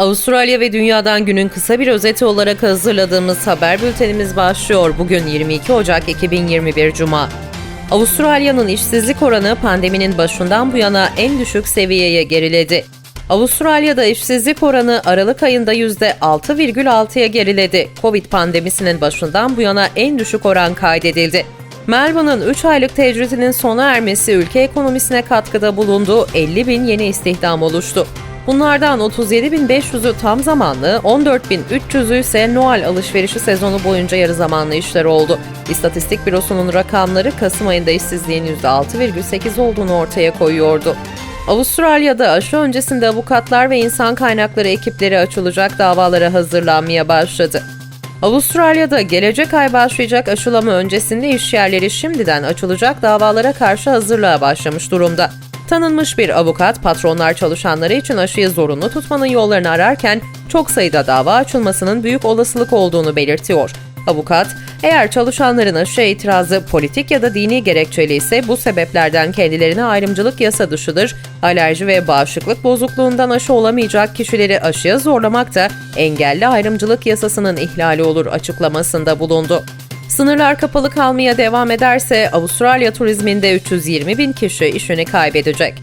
Avustralya ve dünyadan günün kısa bir özeti olarak hazırladığımız haber bültenimiz başlıyor. Bugün 22 Ocak 2021 Cuma. Avustralya'nın işsizlik oranı pandeminin başından bu yana en düşük seviyeye geriledi. Avustralya'da işsizlik oranı Aralık ayında %6,6'ya geriledi. Covid pandemisinin başından bu yana en düşük oran kaydedildi. Melbourne'ın 3 aylık tecridinin sona ermesi ülke ekonomisine katkıda bulundu, 50 bin yeni istihdam oluştu. Bunlardan 37.500'ü tam zamanlı, 14.300'ü ise Noel alışverişi sezonu boyunca yarı zamanlı işler oldu. İstatistik Bürosu'nun rakamları Kasım ayında işsizliğin %6,8 olduğunu ortaya koyuyordu. Avustralya'da aşı öncesinde avukatlar ve insan kaynakları ekipleri açılacak davalara hazırlanmaya başladı. Avustralya'da gelecek ay başlayacak aşılama öncesinde işyerleri şimdiden açılacak davalara karşı hazırlığa başlamış durumda. Tanınmış bir avukat patronlar çalışanları için aşıyı zorunlu tutmanın yollarını ararken çok sayıda dava açılmasının büyük olasılık olduğunu belirtiyor. Avukat, eğer çalışanların aşıya itirazı politik ya da dini gerekçeli ise bu sebeplerden kendilerine ayrımcılık yasa dışıdır, alerji ve bağışıklık bozukluğundan aşı olamayacak kişileri aşıya zorlamak da engelli ayrımcılık yasasının ihlali olur açıklamasında bulundu. Sınırlar kapalı kalmaya devam ederse Avustralya turizminde 320 bin kişi işini kaybedecek.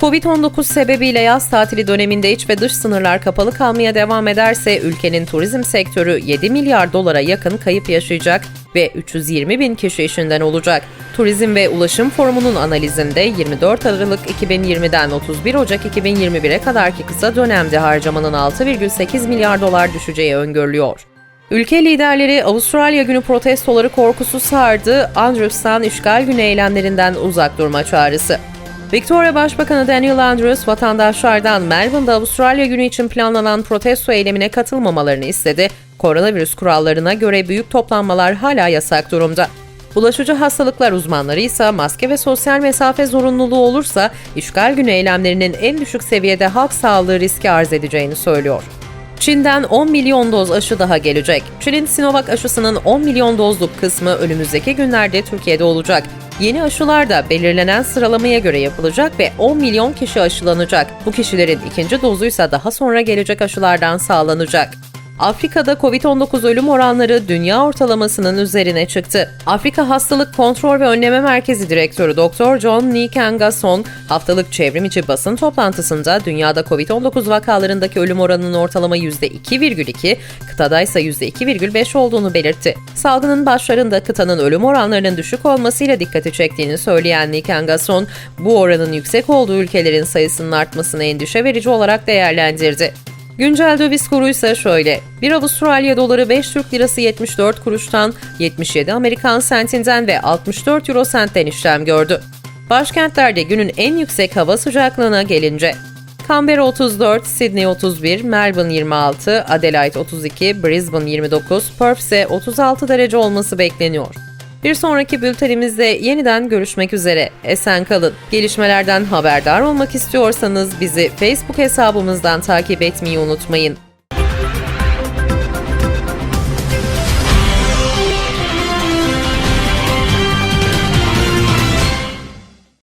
Covid-19 sebebiyle yaz tatili döneminde iç ve dış sınırlar kapalı kalmaya devam ederse ülkenin turizm sektörü 7 milyar dolara yakın kayıp yaşayacak ve 320 bin kişi işinden olacak. Turizm ve Ulaşım Forumu'nun analizinde 24 Aralık 2020'den 31 Ocak 2021'e kadarki kısa dönemde harcamanın 6,8 milyar dolar düşeceği öngörülüyor. Ülke liderleri Avustralya günü protestoları korkusu sardı, Andrews'tan işgal günü eylemlerinden uzak durma çağrısı. Victoria Başbakanı Daniel Andrews vatandaşlardan Melbourne'da Avustralya günü için planlanan protesto eylemine katılmamalarını istedi. Koronavirüs kurallarına göre büyük toplanmalar hala yasak durumda. Bulaşıcı hastalıklar uzmanları ise maske ve sosyal mesafe zorunluluğu olursa işgal günü eylemlerinin en düşük seviyede halk sağlığı riski arz edeceğini söylüyor. Çin'den 10 milyon doz aşı daha gelecek. Çin'in Sinovac aşısının 10 milyon dozluk kısmı önümüzdeki günlerde Türkiye'de olacak. Yeni aşılar da belirlenen sıralamaya göre yapılacak ve 10 milyon kişi aşılanacak. Bu kişilerin ikinci dozuysa daha sonra gelecek aşılardan sağlanacak. Afrika'da Covid-19 ölüm oranları dünya ortalamasının üzerine çıktı. Afrika Hastalık Kontrol ve Önleme Merkezi Direktörü Dr. John Nikangasong, haftalık çevrim içi basın toplantısında dünyada Covid-19 vakalarındaki ölüm oranının ortalama %2,2, kıtada ise %2,5 olduğunu belirtti. Salgının başlarında kıtanın ölüm oranlarının düşük olmasıyla dikkati çektiğini söyleyen Nikangasong, bu oranın yüksek olduğu ülkelerin sayısının artmasını endişe verici olarak değerlendirdi. Güncel döviz kuru ise şöyle. 1 Avustralya doları 5 Türk lirası 74 kuruştan, 77 Amerikan sentinden ve 64 euro sentten işlem gördü. Başkentlerde günün en yüksek hava sıcaklığına gelince Canberra 34, Sydney 31, Melbourne 26, Adelaide 32, Brisbane 29, Perth ise 36 derece olması bekleniyor. Bir sonraki bültenimizde yeniden görüşmek üzere. Esen kalın. Gelişmelerden haberdar olmak istiyorsanız bizi Facebook hesabımızdan takip etmeyi unutmayın.